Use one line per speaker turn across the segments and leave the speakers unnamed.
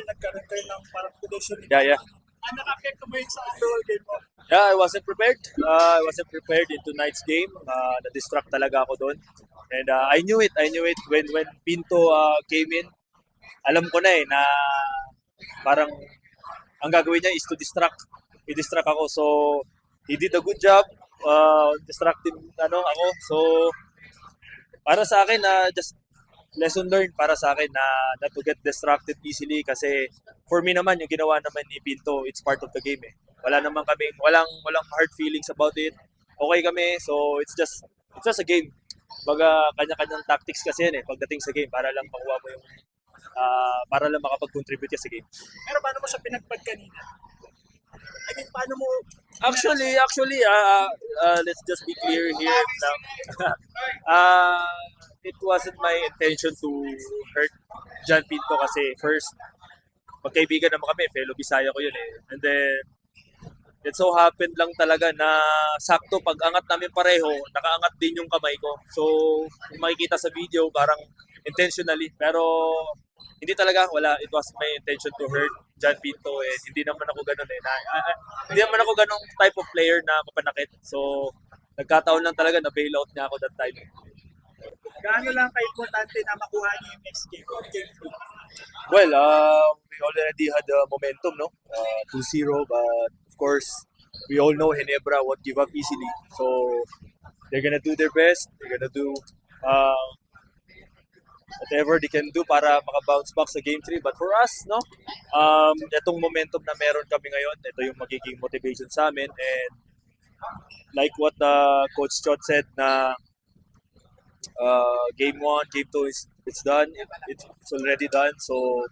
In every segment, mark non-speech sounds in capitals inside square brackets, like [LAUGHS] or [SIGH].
Tuloy nagkaroon kayo ng parang collision.
Yeah, yeah.
Ah, nakapekto mo yun sa overall game mo?
Yeah, I wasn't prepared. Uh, I wasn't prepared in tonight's game. Uh, na-distract talaga ako doon. And uh, I knew it. I knew it when when Pinto uh, came in. Alam ko na eh na parang ang gagawin niya is to distract. I-distract ako. So, he did a good job. Uh, distracting ano ako. So, para sa akin na just lesson learned para sa akin na not to get distracted easily kasi for me naman yung ginawa naman ni Pinto it's part of the game eh wala naman kami walang walang hard feelings about it okay kami so it's just it's just a game baga kanya-kanyang tactics kasi yan eh pagdating sa game para lang makuha mo yung ah, para lang makapag-contribute ka sa game
Pero paano mo siya pinagpag kanina? I mean, paano mo...
Actually, actually, uh, uh, let's just be clear here now. uh, [LAUGHS] it wasn't my intention to hurt John Pinto kasi first, magkaibigan naman kami, fellow Bisaya ko yun eh. And then, it so happened lang talaga na sakto pag angat namin pareho, nakaangat din yung kamay ko. So, kung makikita sa video, parang intentionally. Pero, hindi talaga, wala. It was my intention to hurt John Pinto. Eh. Hindi naman ako ganun eh. Na, ah, ah, hindi naman ako ganung type of player na mapanakit. So, nagkataon lang talaga na bailout niya ako that time.
Gaano lang ka-importante na makuha niyo yung next game? Game two.
Well, uh, we already had the momentum, no? Uh, 2-0, but of course, we all know Hinebra won't give up easily. So, they're gonna do their best. They're gonna do uh, whatever they can do para makabounce back sa Game 3. But for us, no? Um, itong momentum na meron kami ngayon, ito yung magiging motivation sa amin. And like what uh, Coach Chot said na uh, game 1, game 2 is it's done. It, it's, already done. So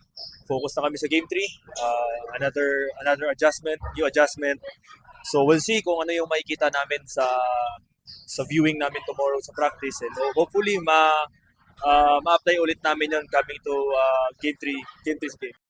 focus na kami sa game 3. Uh, another another adjustment, new adjustment. So we'll see kung ano yung makikita namin sa sa viewing namin tomorrow sa practice and hopefully ma uh, ma-apply ulit namin yon coming to uh, game 3 game 3 game.